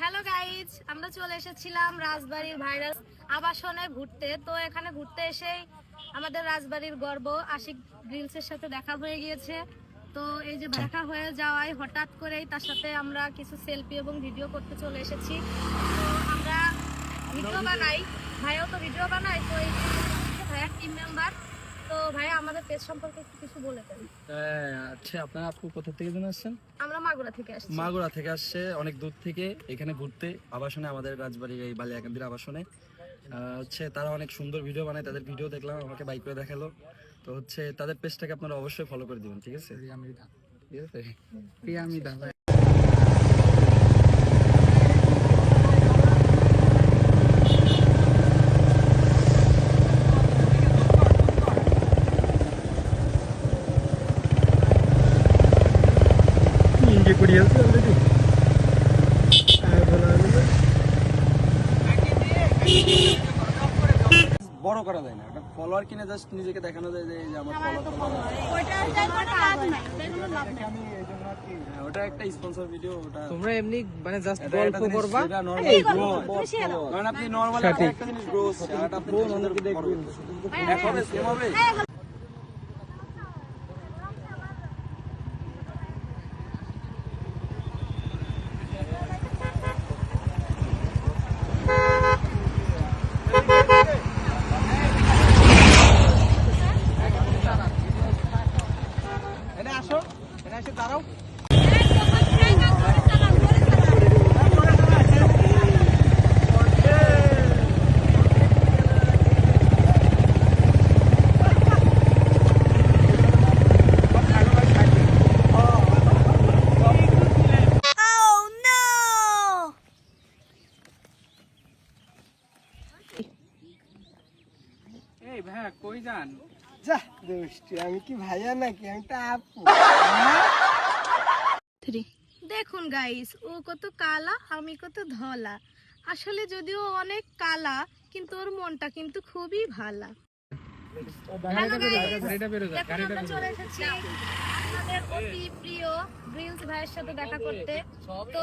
Hello guys আমরা চলে এসেছিলাম রাজবাড়ির ভাইরাস আবাসনে ঘুরতে। তো এখানে ঘুরতে এসেই আমাদের রাজবাড়ির গর্ব আশিক গ্রিলসের সাথে দেখা হয়ে গিয়েছে। তো এই যে দেখা হয়ে যাওয়ায় হঠাৎ করেই তার সাথে আমরা কিছু সেলফি এবং ভিডিও করতে চলে এসেছি। তো আমরা ভিডিও বানাই। ভাইও তো ভিডিও বানাই তো এই ভাইয়া টিম মেম্বার তো আমাদের পেজ সম্পর্কে একটু কিছু বলে দেন। হ্যাঁ, আচ্ছা আপনারা আপু কোথা থেকে যেন আসছেন? আমরা মাগুরা থেকে আসছি। মাগুরা থেকে আসছে অনেক দূর থেকে এখানে ঘুরতে আবাসনে আমাদের রাজবাড়ির এই বালিয়াকান্দির আবাসনে। আহ, হচ্ছে তারা অনেক সুন্দর ভিডিও বানায় তাদের ভিডিও দেখলাম আমাকে বাইক করে দেখাল। তো হচ্ছে তাদের পেজটাকে আপনারা অবশ্যই ফলো করে দিবেন ঠিক আছে? ঠিক আছে? বড় করা যায় না। একটা ফলোয়ার কিনে জাস্ট নিজেকে দেখানো যায় যে এই যে আমার ফলোয়ার ওটা একটা স্পন্সর ভিডিও ওটা তোমরা এমনি মানে জাস্ট গল্প করবা। কারণ আপনি নরমালি একটা জিনিস গ্রো হচ্ছে আর আপনি দেখবেন এখন সেম হবে এনে আসো এনে এসে দাঁড়াও। এই ভাইয়া কই যান? যা দুষ্টি আমি কি ভাইয়া নাকি? আমি তো আপু। দেখুন গাইস ও কত কালা আমি কত ধলা। আসলে যদিও অনেক কালা কিন্তু ওর মনটা কিন্তু খুবই ভালা। চলে এসেছি অতি প্রিয় গ্রিলস ভাইয়ের সাথে দেখা করতে। তো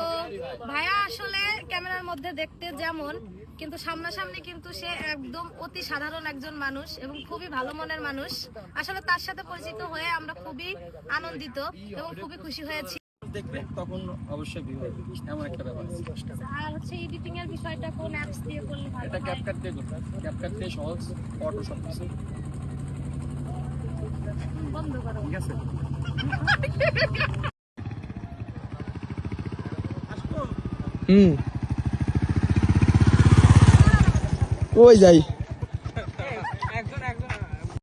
ভাইয়া আসলে ক্যামেরার মধ্যে দেখতে যেমন কিন্তু সামনাসামনি কিন্তু সে একদম অতি সাধারণ একজন মানুষ এবং খুবই ভালো মনের মানুষ। আসলে তার সাথে পরিচিত হয়ে আমরা খুবই আনন্দিত এবং খুবই খুশি হয়েছি। দেখবে তখন অবশ্যই ভিউ হবে। এমন একটা ব্যাপার আর হচ্ছে এডিটিং এর বিষয়টা কোন অ্যাপস দিয়ে করলে ভালো এটা ক্যাপকাট দিয়ে করতে ক্যাপকাট দিয়ে সহজ অটো সব বন্ধ করো। ঠিক আছে? হুম। Oi, aí?